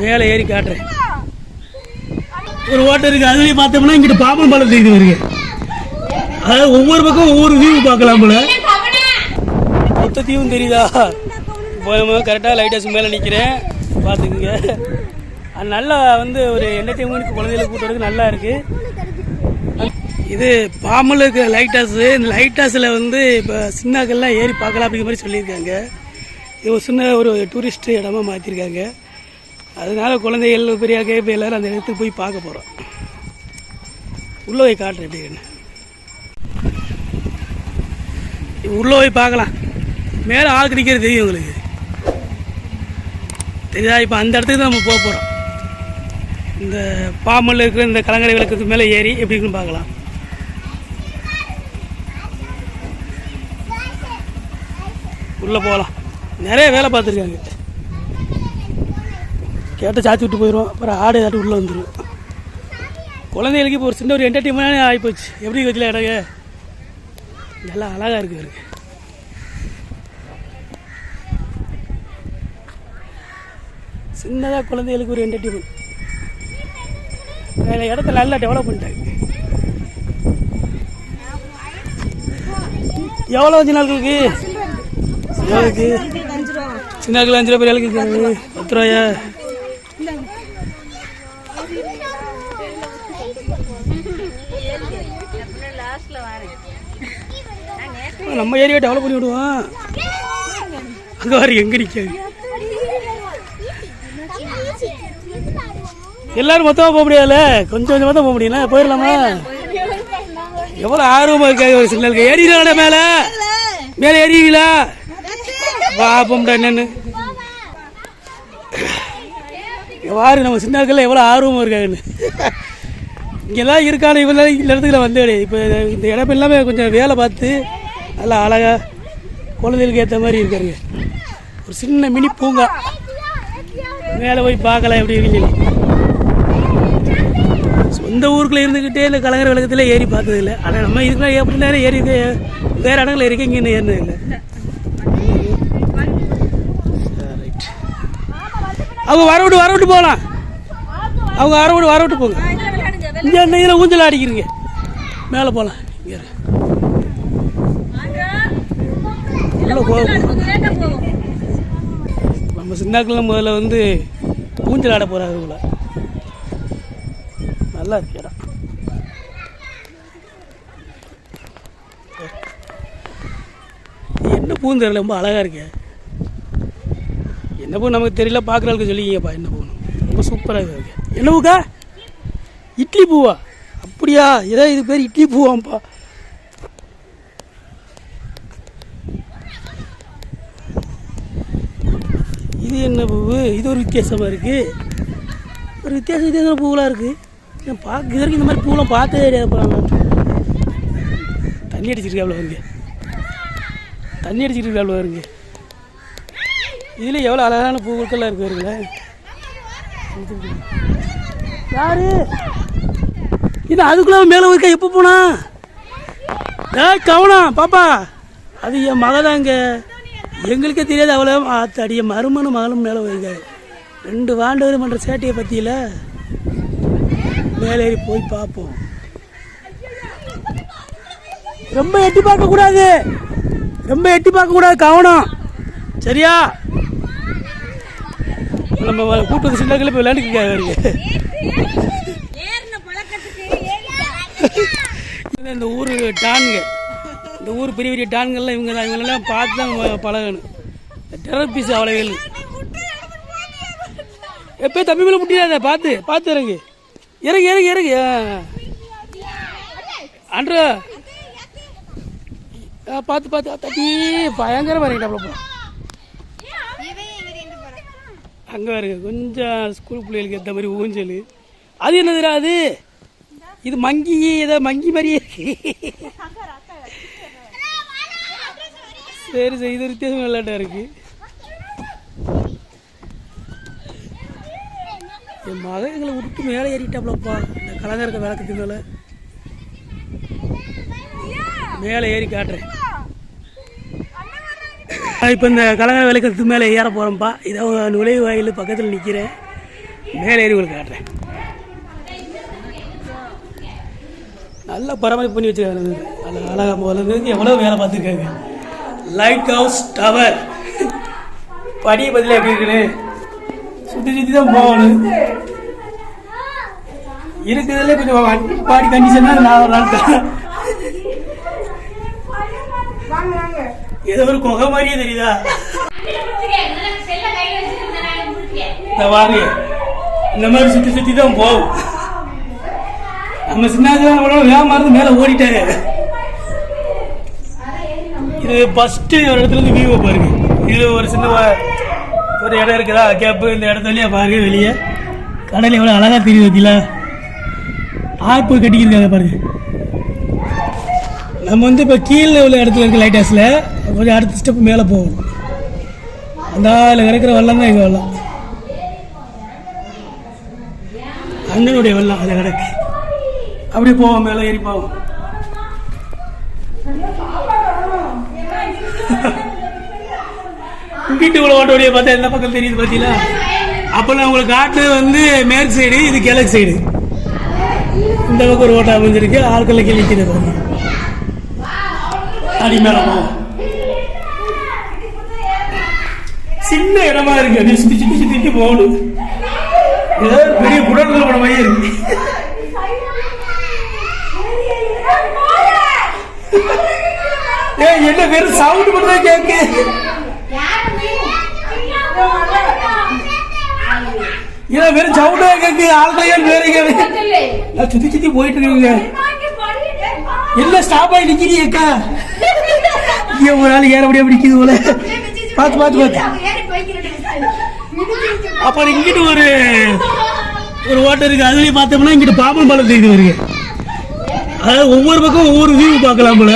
மேலே ஏறி காட்டுறேன். ஒரு ஓட்டம் இருக்கு அதுலேயும் பார்த்தோம்னா இங்கிட்டு பாம்பன் பாலம் தெரியுது வருங்க அதாவது ஒவ்வொரு பக்கம் ஒவ்வொரு வியூ பார்க்கலாம் போல. மொத்த தீவும் தெரியுதா? போய் கரெக்டாக லைட் ஹவுஸ் மேலே நிற்கிறேன் பார்த்துக்குங்க. அது நல்லா வந்து ஒரு என்டர்டெயின்மெண்ட் குழந்தைகளை கூட்டுறதுக்கு நல்லா இருக்கு. இது பாம்பில் இருக்கிற லைட் ஹவுஸ் இந்த லைட் ஹவுஸில் வந்து இப்போ சின்னாக்கள்லாம் ஏறி பார்க்கலாம் அப்படிங்கிற மாதிரி சொல்லியிருக்காங்க. இது ஒரு சின்ன ஒரு டூரிஸ்ட் இடமா மாற்றிருக்காங்க அதனால குழந்தைகள் பெரியாக்க இப்போ எல்லாரும் அந்த இடத்துக்கு போய் பார்க்க போகிறோம் உள்ளே போய் காட்டுறேன் எப்படின்னு உள்ளே போய் பார்க்கலாம். மேலே ஆள் நிற்கிறது தெரியும் உங்களுக்கு. தெரியுதா இப்போ அந்த இடத்துக்கு தான் நம்ம போக போகிறோம் இந்த பாம்பனில் இருக்கிற இந்த கலங்கரை விளக்கத்துக்கு மேலே ஏறி எப்படி இருக்குன்னு பார்க்கலாம். உள்ளே போகலாம் நிறைய வேலை பார்த்துருக்காங்க. கேட்டால் சாத்தி விட்டு போயிடும் அப்புறம் ஆடு ஏதாட்டி உள்ளே வந்துடும் குழந்தைகளுக்கு இப்போ ஒரு சின்ன ஒரு என்டர்டைன்மெண்ட் ஆகிப்போச்சு. எப்படி வச்சுல இடங்க நல்லா அழகாக இருக்கு சின்னதாக குழந்தைகளுக்கு ஒரு என்டர்டைன்மெண்ட் வேறு இடத்த நல்லா டெவலப் பண்ணிட்டாங்க. எவ்வளோ அஞ்சு நாட்களுக்கு எவ்வளோக்கு சின்ன கிலோ அஞ்சு ரூபாய் பெரிய பத்து ரூபாயா? நம்ம ஏரியா டெவலப் பண்ணி விடுவோம். அங்கே வர எங்கே நிற்காது எல்லாரும் மொத்தமாக போக முடியாதுல்ல? கொஞ்சம் கொஞ்சமாக தான் போக முடியல போயிடலாமா? எவ்வளோ ஆர்வமாக இருக்காது ஒரு சின்னலுக்கு ஏறிடா மேலே. மேலே ஏறிவீங்களா பாப்போம்டா என்னன்னு இங்க நம்ம சின்னாக்கள்ல எவ்வளோ ஆர்வமாக இருக்காங்கன்னு. இங்கெல்லாம் இருக்கான இவ்வளோ இந்த இடத்துக்குள்ள வந்து இப்போ இந்த இடம் எல்லாமே கொஞ்சம் வேலை பார்த்து நல்லா அழகாக குழந்தைகளுக்கு ஏற்ற மாதிரி இருக்காருங்க. ஒரு சின்ன மினி பூங்கா. மேலே போய் பார்க்கலாம் எப்படி இருக்குன்னு சொந்த ஊருக்குள்ளே இருந்துக்கிட்டே இந்த கலைஞர் விளக்கத்தில் ஏறி பார்த்ததில்லை. ஆனால் நம்ம இதுக்குலாம் எப்படி நேரம் ஏறி வேறு இடங்களில் இடங்கள் இங்கே இன்னும் ஏறினதில்லை. ரைட் அவங்க வர விட்டு வர விட்டு போகலாம் அவங்க வர விட்டு வர விட்டு போங்க. இங்கே என்ன இதில் ஊஞ்சல் அடிக்கிறீங்க மேலே போகலாம் இங்கே இரு. உள்ளே போகும் நம்ம சின்னாக்கெல்லாம் முதல்ல வந்து ஊஞ்சல் ஆட போகிறாரு உள்ள நல்லா இருக்கு இடம் என்ன பூன்னு தெரியல ரொம்ப அழகாக இருக்கு. என்ன பூ நமக்கு தெரியல பார்க்குறவங்களுக்கு சொல்லிக்கிங்கப்பா என்ன பூன்னு ரொம்ப சூப்பராக இருக்கு என்ன பூக்கா? இட்லி பூவா? அப்படியா? ஏதோ இது பேர் இட்லி பூவாம்ப்பா. இது என்ன பூவு? இது ஒரு வித்தியாசமாக இருக்குது ஒரு வித்தியாச வித்தியாசமான பூவெலாம் இருக்குது நான் பார்க்க இது வரைக்கும் இந்த மாதிரி பூவெலாம் பார்த்ததே கிடையாது போகிறாங்க தண்ணி அடிச்சிருக்காப்ல வருங்க தண்ணி அடிச்சிருக்காப்ல வருங்க இதில் எவ்வளோ அழகான பூக்கள்லாம் இருக்குது வருங்களேன் யாரு? இது அதுக்குள்ள மேலே இருக்கா எப்போ போனா? ஏ கவனம் பாப்பா. அது என் மகதாங்க. எங்களுக்கே தெரியாது அவ்வளோ அடிய மருமனும் மகளும் மேலே வைங்க ரெண்டு வாண்டவர் பண்ணுற சேட்டையை பற்றியில் மேலே ஏறி போய் பார்ப்போம். ரொம்ப எட்டி பார்க்க கூடாது. ரொம்ப எட்டி பார்க்க கூடாது கவனம். சரியா? நம்ம கூட்டு வந்து சின்ன கிளப்பி விளையாண்டுக்காங்க இது இந்த ஊர் டான்ங்க இந்த ஊர் பெரிய பெரிய டான்கள்லாம் இவங்க தான் இவங்களெல்லாம் பார்த்து தான் பழகணும். டெரர் பீஸ் அவ்வளவு எப்போ தம்பி மேலே முட்டிடாத பார்த்து பார்த்து இறங்கு. இறங்கு இறங்கு இறங்கு. அன்றா. பார்த்து பார்த்து தட்டி பயங்கரமாக இறங்கிட்டாப்ல அங்கே வருங்க கொஞ்சம் ஸ்கூல் பிள்ளைகளுக்கு ஏற்ற மாதிரி ஊஞ்சல். அது என்னதுடா அது? இது மங்கி ஏதோ மங்கி மாதிரியே இருக்கு. சரி சரி இது வித்தியாசம் விளையாட்டா இருக்கு? என் மகன் எங்களை விட்டு மேலே ஏறிட்டாப்லப்பா. இந்த கலங்கரக்க விளக்கத்து மேலே. மேலே ஏறி காட்டுறேன். இப்போ இந்த கலங்க விளக்கத்து மேலே ஏற போகிறோம்ப்பா இதான் நுழைவு வாயில் பக்கத்தில் நிற்கிறேன் மேலே ஏறி உங்களுக்கு காட்டுறேன். நல்லா பராமரிப்பு பண்ணி வச்சுருக்காங்க அழகாக போகிறது எவ்வளோ வேலை பார்த்துருக்காங்க. லைட் ஹவுஸ் டவர் படி பதிலாக எப்படி இருக்குது சுற்றி சுற்றி தான் போகணும். இருக்கிறதுல கொஞ்சம் பாடி கண்டிஷன் நான் ஒரு நாள் ஏதோ ஒரு குகை மாதிரியே தெரியுதா? இந்த வாங்க இந்த மாதிரி சுற்றி சுற்றி தான் போகும். நம்ம சின்ன நம்மளோட வேகமாக இருந்து மேலே ஓடிட்டாரு. இது ஃபஸ்ட்டு ஒரு இடத்துல இருந்து வியூவை பாருங்க. இது ஒரு சின்ன ஒரு இடம் இருக்குதா? கேப்பு இந்த இடத்து வழியா பாருங்க வெளியே. கடல் எவ்வளோ அழகாக தெரியுது பார்த்தீங்களா ஆர்ப்பு கட்டிக்கிருக்காங்க பாருங்க. நம்ம வந்து இப்போ கீழே உள்ள இடத்துல இருக்க லைட் ஹவுஸில் கொஞ்சம் அடுத்த ஸ்டெப் மேலே போவோம். அந்த அதில் கிடைக்கிற வெள்ளம் தான் எங்கள் வெள்ளம். அண்ணனுடைய வெள்ளம் அதில் கிடக்கு. அப்படியே போவோம் மேலே ஏறி போவோம். வீட்டுக்குள்ள ஓட்ட வழியை பார்த்தா எந்த பக்கம் தெரியுது பார்த்தீங்களா? அப்போ நான் உங்களுக்கு காட்டு வந்து மேற்கு சைடு இது கிழக்கு சைடு இந்த பக்கம் ஒரு ஓட்டை அமைஞ்சிருக்கு ஆட்களை கீழே பாருங்க. அடி சின்ன இடமா இருக்கு அப்படியே சுத்தி சுத்தி சுத்தி போகணும் ஏதோ பெரிய குடல்கள் போன மாதிரி இருக்கு. ஏய் என்ன வெறும் சவுண்ட் மட்டும் தான் கேட்கு ஏன் வெறும் சவுண்டா கேட்கு ஆள்கள் வேற நான் சுத்தி சுத்தி போயிட்டு இருக்கீங்க. என்ன ஸ்டாப் ஆகி நிக்கிறீங்க அக்கா? ஒரு ஆள் ஏற முடியாம நிக்குது போல. பார்த்து பார்த்து பார்த்து. அப்புறம் இங்கிட்டு ஒரு ஒரு ஓட்டம் இருக்கு. அதுலயும் பார்த்தோம்னா இங்கிட்டு பாம்பன் பாலம் தெரியுது வருங்க அதாவது ஒவ்வொரு பக்கம் ஒவ்வொரு வியூ பார்க்கலாம் போல.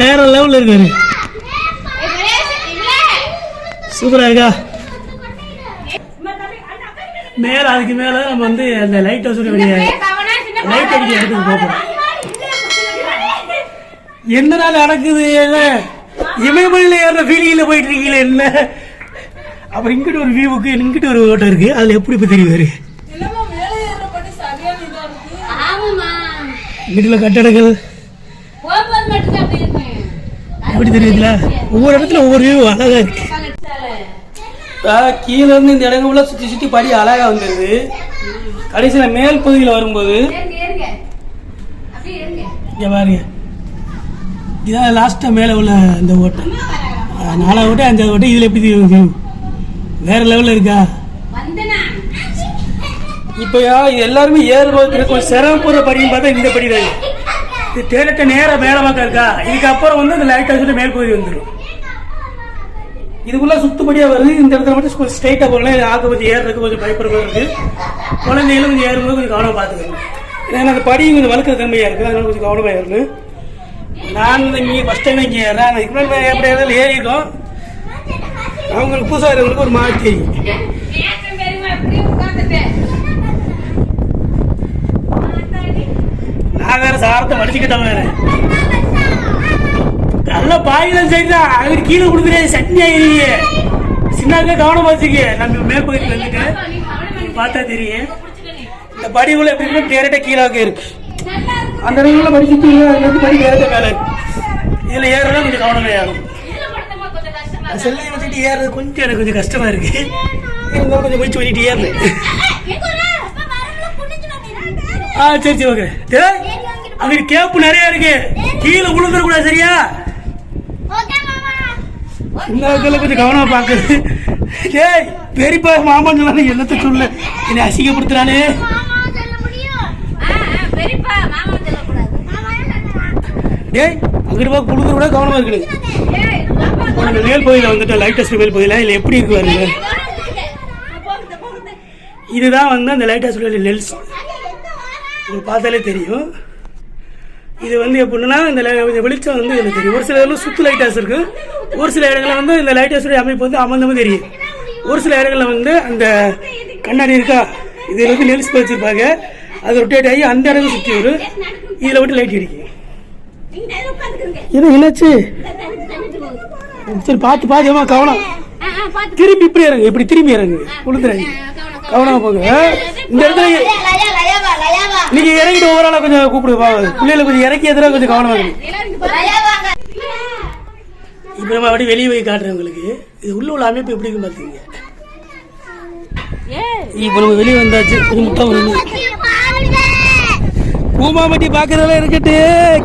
வேற லெவல்ல இருக்காரு. சூப்பரா இருக்கா? மேல அதுக்கு மேல நம்ம வந்து அந்த லைட் ஹவுஸ் வெளியே லைட் அடிக்க இடத்துக்கு போகிறோம் என்னடா நடக்குது என்ன? இமயமலையில் ஏற ஃபீலிங்கில் போயிட்டு இருக்கீங்களே என்ன? அப்புறம் இங்கிட்டு ஒரு வியூவுக்கு இங்கிட்டு ஒரு ஓட்டம் இருக்கு. அதுல எப்படி இப்போ தெரியுது இங்கிட்டுல கட்டடங்கள். எப்படி தெரியுதுல? ஒவ்வொரு இடத்துல ஒவ்வொரு வியூ அழகா இருக்கு. கீழ இருந்து இந்த இடங்கள்ல சுத்தி சுத்தி படி அழகா வந்துருது. கடைசியில மேல் பகுதியில் வரும்போது இங்க பாருங்க. இதான் லாஸ்டா மேல உள்ள இந்த ஓட்டம் நாலாவது ஓட்டம் அஞ்சாவது ஓட்டம் இதுல எப்படி view? வேற லெவல்ல இருக்கா? இப்போ இது எல்லாருமே ஏறும்போது கொஞ்சம் சிரமப்படுற படின்னு பார்த்தா இந்த படி தான் இது தேரட்ட நேர மேலமாக்கா இருக்கா இதுக்கப்புறம் வந்து இந்த லைட் ஹவுஸ் மேல் பகுதி வந்துடும் இதுக்குள்ள சுத்துப்படியா வருது. இந்த இடத்துல மட்டும் கொஞ்சம் ஸ்ட்ரைட்டா போகலாம். ஆக்க கொஞ்சம் ஏறுறதுக்கு கொஞ்சம் பயப்படுறது இருக்கு. குழந்தைகளும் கொஞ்சம் ஏறும்போது கொஞ்சம் கவனமா பார்த்துக்கணும். ஏன்னா அந்த படியும் கொஞ்சம் வழுக்கிற தன்மையா இருக்கு. அதனால கொஞ்சம் கவனமா ஏறணும் நான் இங்கே ஃபஸ்ட் டைம் இங்கே ஏறேன் இதுக்கு முன்னாடி எப்படி ஏதாவது ஏறிடும் அவங்களுக்கு புதுசாக இருக்கிறவங்களுக்கு ஒரு மாதிரி தெரியும். நான் வேற சாரத்தை வடிச்சுக்கிட்டேன் வேறு. நல்ல பாயிலாம் சரிதான் அவர் கீழே கொடுக்குறேன் சட்னி ஆகிறீங்க சின்னாக்க கவனம் வச்சுக்க. நம்ம மேற்பகுதியில் வந்துட்டு பார்த்தா தெரியும். இந்த படிக்குள்ள எப்படி இருக்கு டேரக்டா கீழே இருக்கு. அந்த இடத்துல படிச்சுட்டு அதுல இருந்து படி டேரக்டா மேல இதுல ஏறலாம் கொஞ்சம் கவனமே ஆகும் செல்லை வச்சுட்டு ஏறது கொஞ்சம் எனக்கு கொஞ்சம் கஷ்டமா இருக்கு. இருந்தாலும் கொஞ்சம் முயற்சி பண்ணிட்டு ஏறல ஆ சரி சரி ஓகே. அங்க கேப்பு நிறைய இருக்கு. கீழே விழுந்துட கூடாது சரியா? இந்த இடத்துல கொஞ்சம் கவனமாக பாக்குது டேய் பெரியப்பா மாமான்னு சொன்னா என்னத்த சொல்ல? என்னை அசிங்கப்படுத்துறானே. டேய் அங்கிட்டு பா கொடுக்குற கூட கவனமாக இருக்குது உனக்கு மேல் பகுதியில் வந்துட்டு லைட் மேல் பகுதியில். இல்லை எப்படி இருக்கு பாருங்க. இதுதான் வந்து அந்த லைட் ஹவுஸ் லெல்ஸ் உங்களுக்கு பார்த்தாலே தெரியும். இது வந்து எப்படின்னா இந்த இந்த வெளிச்சம் வந்து எனக்கு தெரியும். ஒரு சில இடத்துல சுத்து லைட் ஹவுஸ் ஒரு சில இடங்களில் வந்து இந்த லைட் ஹவுஸுடைய அமைப்பு வந்து அமர்ந்தமும் தெரியும் ஒரு சில இடங்களில் வந்து அந்த கண்ணாடி இருக்கா? இதில் வந்து லென்ஸ் வச்சிருப்பாங்க. அது ரொட்டேட் ஆகி அந்த இடத்துல சுற்றி வரும் இதில் விட்டு லைட் அடிக்கும் என்ன என்னாச்சு? சரி பார்த்து பார்த்து கவனம். திரும்பி இப்படி இறங்கு இப்படி திரும்பி இறங்கு. உளுந்துறாங்க. கவனமா போங்க. இந்த இடத்துல நீங்க இறங்கிட்டு ஒவ்வொரு கொஞ்சம் கூப்பிடு பா பிள்ளைகளை கொஞ்சம் இறக்கி எதிராக கொஞ்சம் கவனமா இருக்கு இப்போ நம்ம அப்படியே வெளியே போய் காட்டுறேன் உங்களுக்கு. இது உள்ள உள்ள அமைப்பு எப்படி இருக்குன்னு பார்த்துக்கங்க இப்போ நம்ம வெளியே வந்தாச்சு. கொஞ்சம் முட்டை ஒன்று பூமாமட்டி பார்க்கறதெல்லாம் இருக்கட்டு.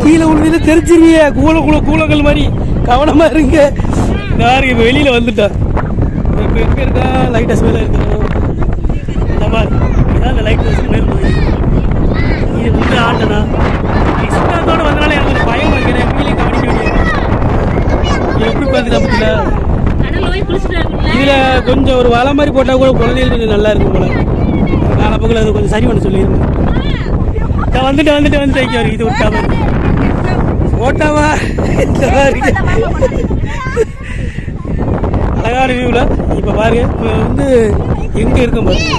கீழே விழுந்து தெரிச்சிருவிய கூல கூல கூலங்கள் மாதிரி. கவனமா இருங்க. யாரு இப்போ வெளியில வந்துட்டோம் இப்போ எங்க இருக்கா? லைட் ஹவுஸ் மேலே இருக்கணும் இந்த மாதிரி. இதான் லைட் ஹவுஸ் மேலே போய் இது வந்து ஆண்டனா இது இதுல கொஞ்சம் ஒரு வலை மாதிரி போட்டா கூட குழந்தைகள் கொஞ்சம் நல்லா இருக்கும் போல. காலப்போக்கில் அது கொஞ்சம் சரி பண்ண சொல்லியிருந்தேன். நான் வந்துட்டு வந்துட்டு வந்துட்டு இங்கே வரும் இது ஒரு டவர் ஓட்டாவா இந்த மாதிரி. அழகான வியூவில் இப்போ பாருங்க இப்போ வந்து எங்கே இருக்கும் பாருங்க.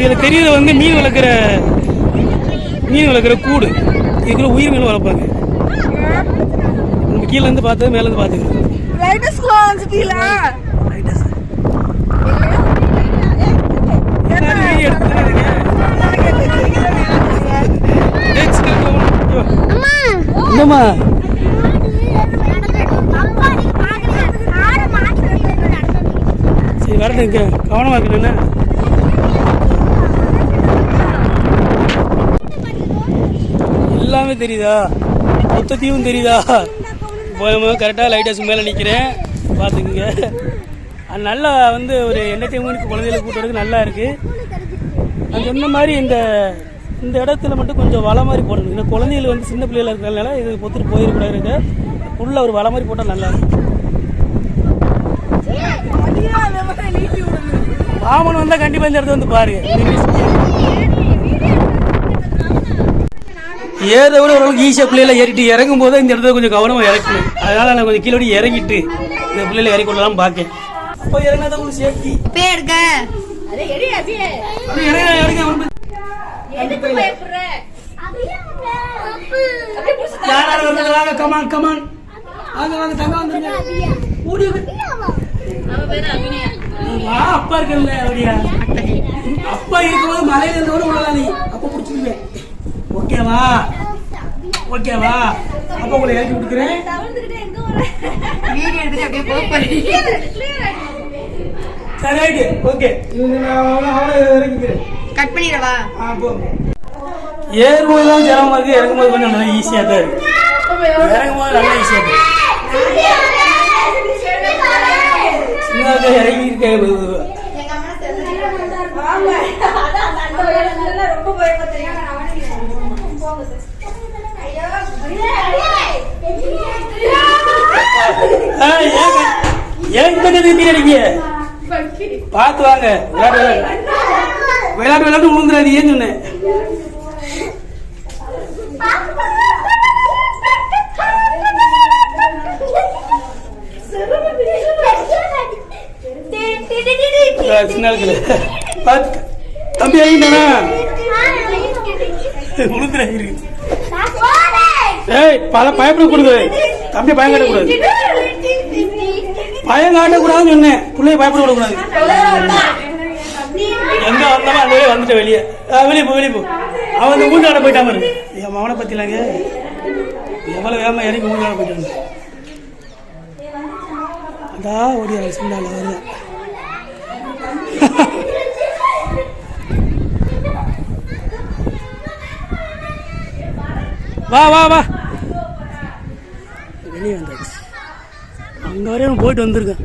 இதில் தெரியுது வந்து மீன் வளர்க்குற மீன் வளர்க்குற கூடு. இதுக்குள்ள உயிர் வளர்ப்பாங்க நம்ம கீழே இருந்து பார்த்தது மேல இருந்து பார்த்துக்கிறோம் ரைட்டா சார் எல்லாரும் வீடியோ எடுத்துட்டு இருக்கேன். ஏய், சின்ன பிள்ளை ஒண்ணு. என்னம்மா? சரி வரட்டும் இங்க. கவனமா இருக்கணும் என்ன? எல்லாமே தெரியுதா? மொத்தத்தையும் தெரியுதா? கரெக்டாக லைட் ஹவுஸ் மேலே நிற்கிறேன் பார்த்துக்குங்க. அது நல்லா வந்து ஒரு என்டர்டைன்மெண்ட்க்கு குழந்தைகளை கூட்டுறதுக்கு நல்லா இருக்குது நான் சொன்ன மாதிரி இந்த இந்த இடத்துல மட்டும் கொஞ்சம் வலை மாதிரி போடணும். இந்த குழந்தைகள் வந்து சின்ன பிள்ளைகள இருக்கிறதுனால இது பொத்துட்டு போயிடக்கூடாது உள்ள ஒரு வலை மாதிரி போட்டால் நல்லா இருக்கும் வாமன் வந்தால் கண்டிப்பாக இந்த இடத்த வந்து பாருங்க. ஏறத விட ஓரளவுக்கு ஈஸியாக பிள்ளைகளை ஏறிட்டு இறங்கும் போது இந்த இடத்துல கொஞ்சம் கவனமாக இறக்கணும். அதனால நான் கொஞ்சம் கீழே இறங்கிட்டு இந்த பிள்ளைகளை இறக்கி விடலாம் பார்க்கேன் அப்போ தான் உங்களுக்கு சேஃப்டி கமான் கமான் வாங்க வாங்க தங்க வந்துருங்க. அப்பா இருக்கல அப்படியா? அப்பா இருக்கும்போது மலையில நீ. புடிச்சிருவேன் ஓகேவா? ஓகேவா? அப்ப உங்களை இறக்கி விட்டுக்கிறேன். சரி ரைட்டு ஓகே. கட் பண்ணிடவா? ஆ போங்க ஏறும்போது தான் சிரமமா இருக்கு. இறங்கும்போது கொஞ்சம் நல்லா ஈஸியாக தான் இருக்கு. இறங்கும்போது நல்லா ஈஸியாக இருக்கு. சின்னதாக இறங்கி இருக்க ஆ, ஏன் க- ஏன் இந்த நீங்க? பார்த்து வாங்க. விளையாட்டு விளையாட்டு. விளையாட்டு விழுந்துடாது ஏன் சொன்னேன் சின்ன. பார்த்து தம்பி ஆகிட்டானா விழுந்துடா இருக்கு. ஏய் பல பயப்படக்கூடாது தம்பி பயம் காட்டக்கூடாது பயம் காட்டக்கூடாதுன்னு சொன்னேன். பிள்ளைய பயப்பட விடக்கூடாது. எங்க வந்தாலும் அந்த வழியே வந்துட்டேன் வெளியே. ஆ, வெளியே போ வெளியே போ. அவன் அந்த ஊஞ்சாட போயிட்டாம பாரு. என் மவனை பத்திலாங்க. எவ்வளவு வேகமா இறங்கி ஊஞ்சாட போயிட்டாங்க அதா ஓடியா சிந்தால வருது வா வா வா. வெளியே வந்தாச்சு. அங்கே வரையும் போயிட்டு வந்திருக்கேன்.